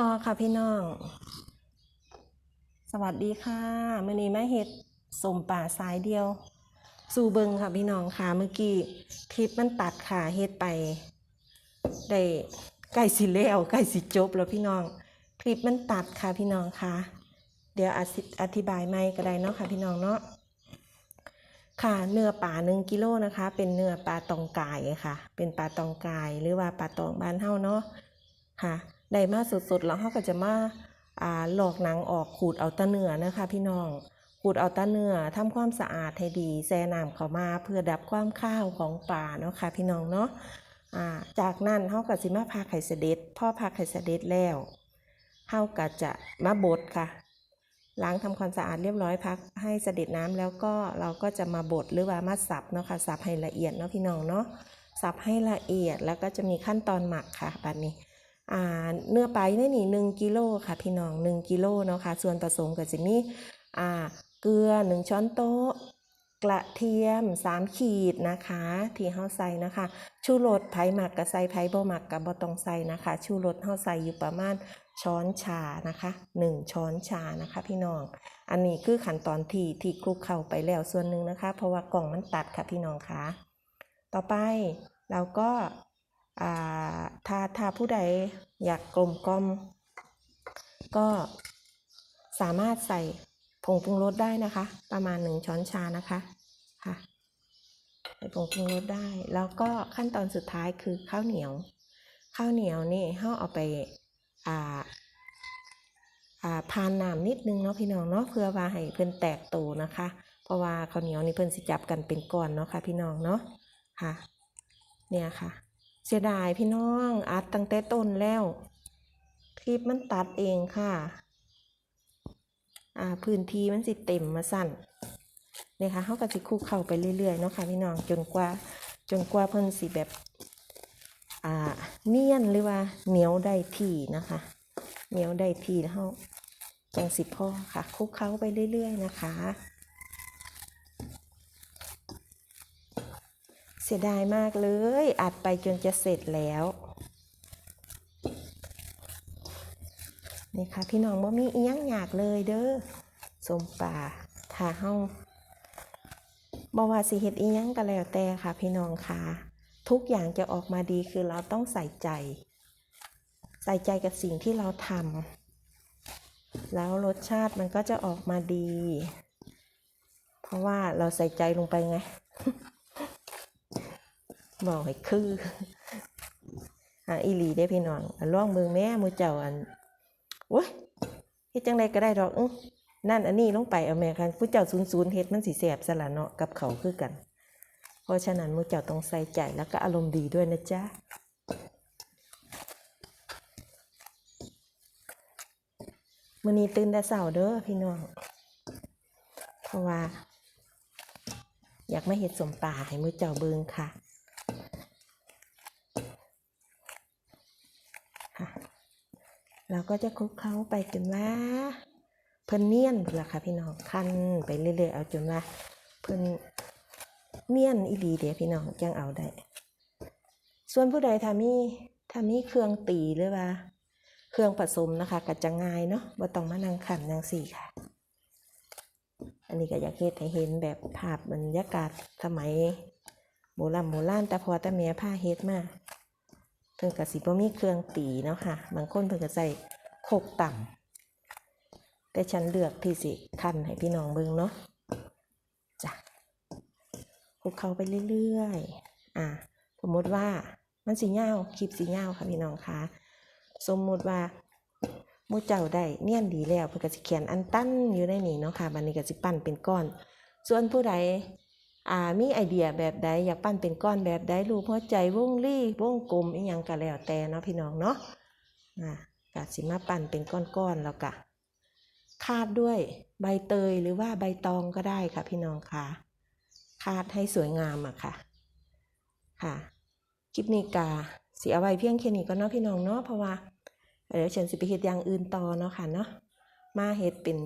ต่อค่ะพี่น้อง สวัสดีค่ะมื่อนี้แม่เฮ็ดสมป่าสายเดียว สู่เบิงค่ะพี่น้องค่ะเมื่อกี้คลิปมันตัดค่ะเฮ็ดไปได้ใกล้สิแล้วใกล้สิจบแล้วพี่น้อง คลิปมันตัดค่ะพี่น้องค่ะเดี๋ยวอธิอธิบายไม่ก็ได้เนาะค่ะพี่น้องเนาะค่ะเนื้อปลาหนึ่งกิโลนะคะ เป็นเนื้อปลาตองกายค่ะ เป็นปลาตองกายหรือว่าปลาตองบ้านเฮาเนาะค่ะ ได้มาสดๆแล้วเฮาก็จะมาอ่าหลอกหนังออกขูดเอาตะเนื้อนะคะพี่น้องขูดเอาตะเนื้อทำความสะอาดให้ดีแช่น้ำเข้ามาเพื่อดับความข้าวของปลาเนาะค่ะพี่น้องเนาะอ่าจากนั้นเฮาก็สิมาพาไข่เสด็จพ่อพาไข่เสด็จแล้วเฮาก็จะมาบดค่ะ ล้างทำความสะอาดเรียบร้อยพักให้เสด็จน้ำแล้วก็เราก็จะมาบดหรือว่ามาสับเนาะค่ะสับให้ละเอียดเนาะพี่น้องเนาะสับให้ละเอียดแล้วก็จะมีขั้นตอนหมักค่ะแบัดนี้ เนื้อไปลาในนี่หนึ่งกิโลค่ะพี่น้องหนึ่งกิโลเนาะค่ะ ส่วนผสมก็จะมีเกลือหนึ่งช้อนโต๊ะ กระเทียม3ขีดนะคะ ที่เฮาใส่นะคะ ชูรสไผ่หมักกับใส่ไผ่บ่หมักกับบ่ต้องใส่นะคะ ชูรสเฮาใส่อยู่ประมาณช้อนชานะคะ 1 ช้อนชานะคะ พี่น้อง อันนี้คือขั้นตอนที่ที่คลุกเข้าไปแล้วส่วนหนึ่งนะคะ เพราะว่ากล่องมันตัดค่ะพี่น้องคะต่อไปเราก็ อ่าถ้าถ้าผู้ใดอยากกลมกล่อม ก็สามารถใส่ผงปรุงรสได้นะคะ ประมาณ1ช้อนชานะคะค่ะใส่ผงปรุงรสได้ แล้วก็ขั้นตอนสุดท้ายคือข้าวเหนียว ข้าวเหนียวนี่เฮาเอาไปอ่าอ่าพานน้ำนิดนึงเนาะพี่น้องเนาะเพื่อว่าให้เพิ่นแตกโตนะคะ เพราะว่าข้าวเหนียวนี่เพิ่นสิจับกันเป็นก้อนเนาะค่ะพี่น้องเนาะค่ะ เนี่ยค่ะ เสียดายพี่น้องอัดตั้งแต่ต้นแล้ว คลิปมันตัดเองค่ะอ่าพื้นที่มันสิเต็มมาสั่นเนี่ยค่ะเขาก็สิคลุกเข้าไปเรื่อยๆเนาะค่ะพี่น้องจนกว่าจนกว่าเพิ่นสิแบบอ่าเนียนหรือว่าเหนียวได้ที่นะคะเหนียวได้ที่แล้วเขาจังสิพ่อค่ะคลุกเข้าไปเรื่อยๆนะคะ สียดายมากเลย อัดไปจนจะเสร็จแล้ว นี่ค่ะพี่น้องบ่มีเอียงอยากเลยเด้อสมป่าถ้าเฮาบ่ว่าสิเฮ็ดอีหยังก็แล้วแต่ค่ะ พี่น้องค่ะ ทุกอย่างจะออกมาดีคือเราต้องใส่ใจ ใส่ใจกับสิ่งที่เราทำแล้วรสชาติมันก็จะออกมาดี เพราะว่าเราใส่ใจลงไปไง บอกให้คืออะอีหลีได้พี่น้องอ่องเบิ่งแม่หมูเจ้าอันโอ้ยเฮ็ดจังไดก็ได้ดอกอื้นั่นอันนี้ลงไปเอาแม่คันผู้เจ้าศูนย์ศูนย์เฮ็ดมันสิแสบสละเนาะกับเขาคือกัน เพราะฉะนั้นมูเจ้าต้องใส่ใจแล้วก็อารมณ์ดีด้วยนะจ๊ะมื้อนี้ตื่นแต่เช้าเด้อพี่น้อง เพราะว่า อยากมาเฮ็ดสมป่าให้มือเจ้าเบิงค่ะ เราก็จะคลุกเคล้าไปจนว่าเพิ่นเนียนล่ะค่ะพี่น้องคันไปเรื่อยๆเอาจนว่าเพิ่นเนียนอีหลีเด้พี่น้องจังเอาได้ส่วนผู้ใดถ้ามีถ้ามีเครื่องตีหรือว่า เครื่องผสมนะคะก็จะง่ายเนาะบ่ต้องมานั่งขันจังซี่ค่ะ อันนี้ก็อยากเฮ็ดให้เห็นแบบภาพบรรยากาศสมัยโบราณโบราณแต่พอแต่แม่ผ้าเฮ็ดมาเพิ่นก็สิบ่มีเครื่องตีเนาะค่ะ บางคนเพิ่นก็ใส่โคกต่ำแต่ฉันเลือกที่สิคันให้พี่น้องเบิ่งเนาะจ้ะคลุกเข้าไปเรื่อยๆ อะสมมติว่ามันสีเงาคลิปสีเงาค่ะพี่น้องคะสมมติว่ามูเจ้าได้เนี่ยนดีแล้วเพื่อก็สิเขียนอันตั้นอยู่ในนี้เนาะค่ะบันนี้ก็สิปั้นเป็นก้อน ส่วนผู้ใด อ่ามีไอเดียแบบใดอยากปั้นเป็นก้อนแบบใดรูปหัวใจวงลี่วงกลมอีหยังก็แล้วแต่เนาะพี่น้องเนาะอะก็สิมาปั้นเป็นก้อนๆแล้วก็คาดด้วยใบเตยหรือว่าใบตองก็ได้ค่ะพี่น้องค่ะ คาดให้สวยงามอะค่ะค่ะคลิปนี้กาสีเอาไว้เพียงแค่นี้ก็เนาะพี่น้องเนาะเพราะว่าเดี๋ยวฉันสิไปเฮ็ดอย่างอื่นต่อเนาะค่ะเนาะมาเฮ็ดเป็น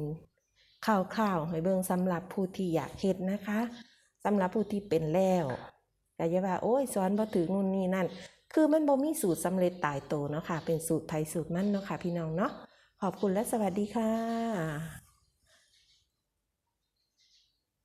คร่าวๆให้เบิ่งสำหรับผู้ที่อยากเฮ็ดนะคะ สำหรับผู้ที่เป็นแล้วก็อย่าว่าโอ้ยสอนบ่ถึงนู่นนี่นั่น คือมันบ่มีสูตรสำเร็จตายโตเนาะค่ะ เป็นสูตรไทยสูตรมันเนาะค่ะ พี่น้องเนาะขอบคุณและสวัสดีค่ะ